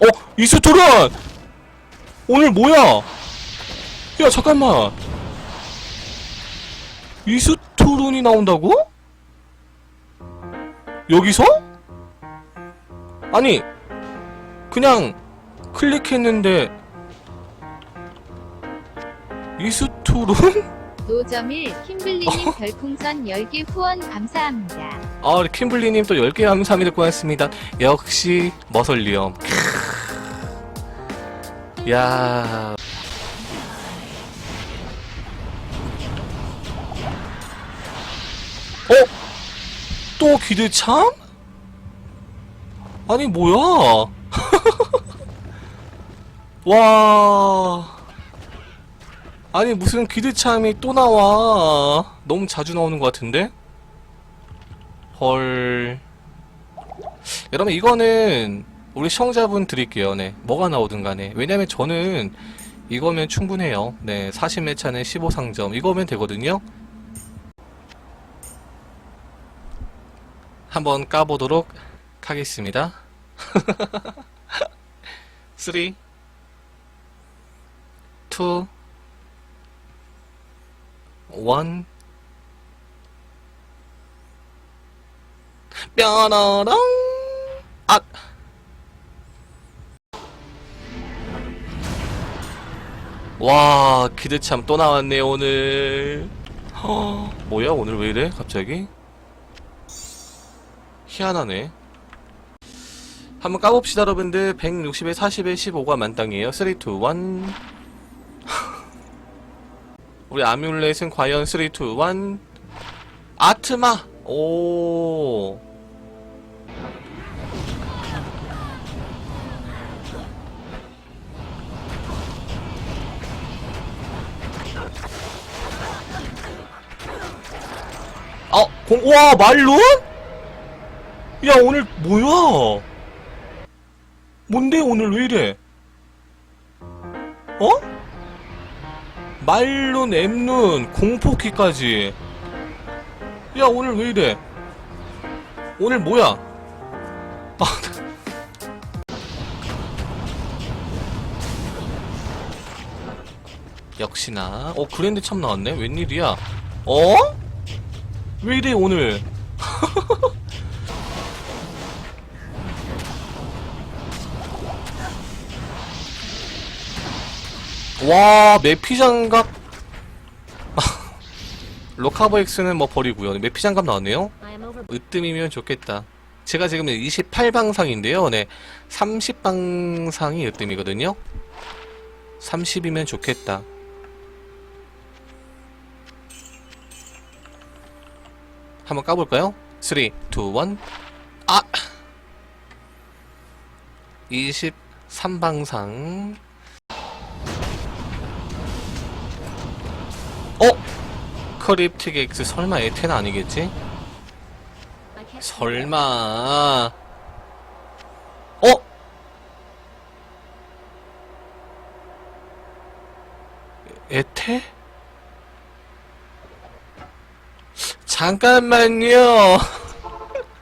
어 이수토란 오늘 뭐야 야 잠깐만 이수토론이 나온다고? 여기서? 아니 그냥 클릭했는데 이수토론? 노점일 킴블리님 별풍선 10개 후원 감사합니다. 아, 우리 킴블리님 또 10개 감사합니다. 고맙습니다. 역시, 머설리엄. 야 어? 또 기대참? 아니, 뭐야? 와. 아니, 무슨 기대참이 또 나와. 너무 자주 나오는 것 같은데? 헐. 여러분, 이거는 우리 시청자분 드릴게요. 네. 뭐가 나오든 간에. 왜냐면 저는 이거면 충분해요. 네. 40매차는 15상점. 이거면 되거든요. 한번 까보도록 하겠습니다. 3, 2, 1, 뾰로롱 아 와, 기대참 또 나왔네, 오늘. 허, 뭐야, 오늘 왜 이래, 갑자기? 희한하네. 한번 까봅시다, 여러분들. 160에 40에 15가 만땅이에요. 3, 2, 1. 우리 아뮬렛은 과연 3, 2, 1. 아트마! 오. 공, 와, 말론? 야, 오늘 뭐야? 뭔데, 오늘 왜 이래? 어? 말룬, 엠룬, 공포키까지. 야, 오늘 왜 이래? 오늘 뭐야? 아, 역시나. 어, 그랜드 참 나왔네? 웬일이야? 어? 왜 이래, 오늘? 와, 메피 장갑. 로카버 X는 뭐 버리고요. 메피 장갑 나왔네요. 으뜸이면 좋겠다. 제가 지금 28방상인데요. 네. 30방상이 으뜸이거든요. 30이면 좋겠다. 한번 까볼까요? 3, 2, 1. 아! 23방상. 어? 크립틱 X 설마 에텐 아니겠지? 설마. 어? 에테? 잠깐만요.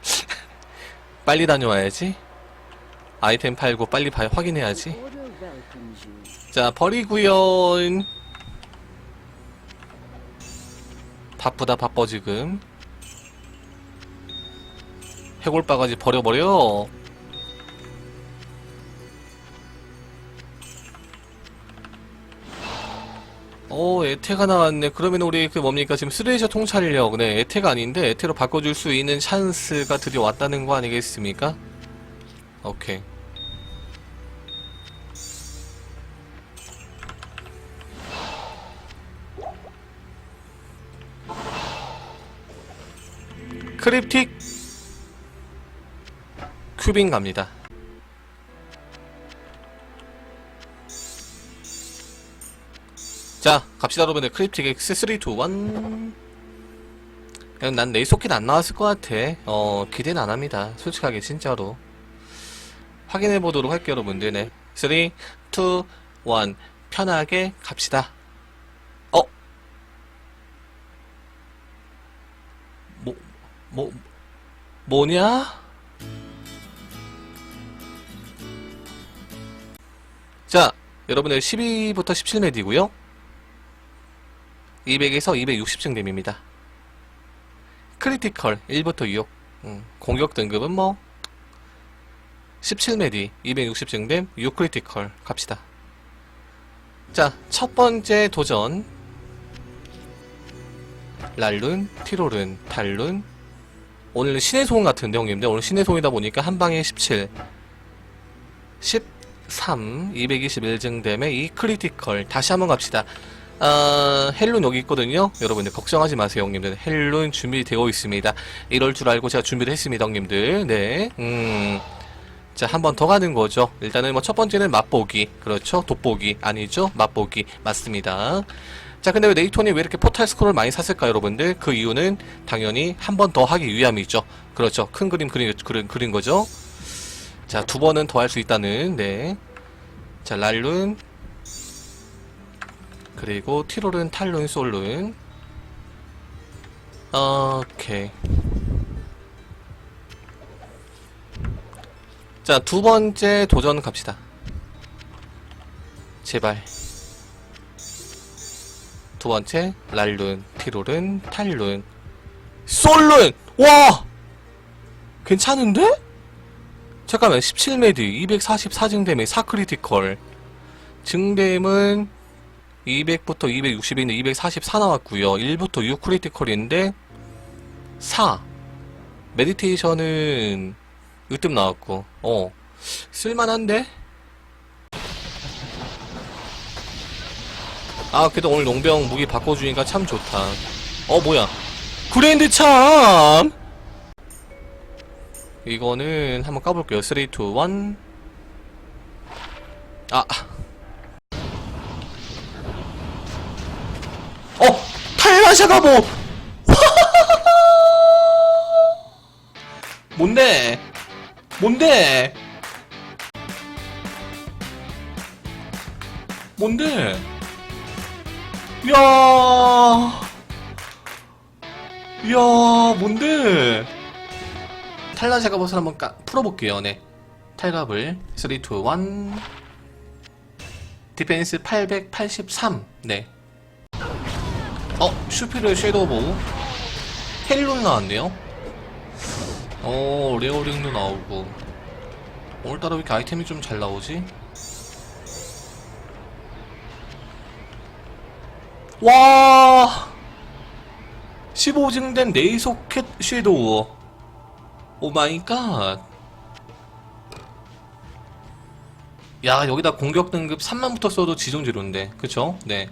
빨리 다녀와야지. 아이템 팔고 빨리 봐, 확인해야지. 자, 버리구요. 바쁘다 바빠 지금. 해골 바가지 버려버려. 오, 에테가 나왔네. 그러면 우리 그 뭡니까? 지금 쓰레이셔 통찰력. 네, 에테가 아닌데 에테로 바꿔줄 수 있는 찬스가 드디어 왔다는 거 아니겠습니까? 오케이. 크립틱 큐빙 갑니다. 자, 갑시다, 여러분들. 크립틱 X 3, 2, 1. 그냥 난 네이소킷 안 나왔을 것 같아. 어, 기대는 안 합니다. 솔직하게, 진짜로. 확인해 보도록 할게요, 여러분들. 네. 3, 2, 1. 편하게 갑시다. 어? 뭐, 뭐, 뭐냐? 자, 여러분들 12부터 17매디고요 200에서 260층 댐입니다. 크리티컬 1부터 6. 음, 공격 등급은 뭐 17매디 260층 댐, 6 크리티컬 갑시다. 자, 첫 번째 도전. 랄룬, 티롤은, 달룬. 오늘은 신의 소음 같은데, 형님들. 오늘 신의 소음이다 보니까 한 방에 17. 13, 221증 댐에 이 크리티컬. 다시 한번 갑시다. 아, 헬룬 여기 있거든요. 여러분들 걱정하지 마세요, 형님들. 헬룬 준비되어 있습니다. 이럴 줄 알고 제가 준비를 했습니다, 형님들. 네. 음. 자, 한 번 더 가는 거죠. 일단은 뭐 첫 번째는 맛보기. 그렇죠. 돋보기. 아니죠. 맛보기. 맞습니다. 자, 근데 왜 네이톤이 왜 이렇게 포탈 스크롤 많이 샀을까요, 여러분들? 그 이유는 당연히 한 번 더 하기 위함이죠. 그렇죠. 큰 그림 그린, 그린, 그린 거죠. 자, 두 번은 더 할 수 있다는, 네. 자, 랄룬. 그리고 티롤은 탈룬, 솔룬. 오케이. 자, 두 번째 도전 갑시다. 제발. 두 번째, 랄룬, 티롤은, 탈룬, 솔룬! 와! 괜찮은데? 잠깐만, 17매드, 244증댐에 4크리티컬. 증댐은 200부터 260에 있는 244 나왔고요 1부터 6 크리티컬인데 4. 메디테이션은 으뜸 나왔고, 어, 쓸만한데? 아, 그래도 오늘 농병 무기 바꿔주니까 참 좋다. 어, 뭐야. 그랜드 참! 이거는 한번 까볼게요. 3, 2, 1. 아. 어! 탈라샤가 뭐! 뭔데? 뭔데? 뭔데? 야, 야, 뭔데? 탈란 작업옷을 한번 까, 풀어볼게요, 네. 탈갑을 3, 2, 1 디펜스 883, 네. 어, 슈피르 섀도우 헬룬 나왔네요. 어, 레어링도 나오고. 오늘따라 왜 이렇게 아이템이 좀 잘 나오지? 와! 15증된 네이소켓 섀도우. 오 마이 갓. 야, 여기다 공격 등급 3만부터 써도 지존 제로인데. 그쵸? 네.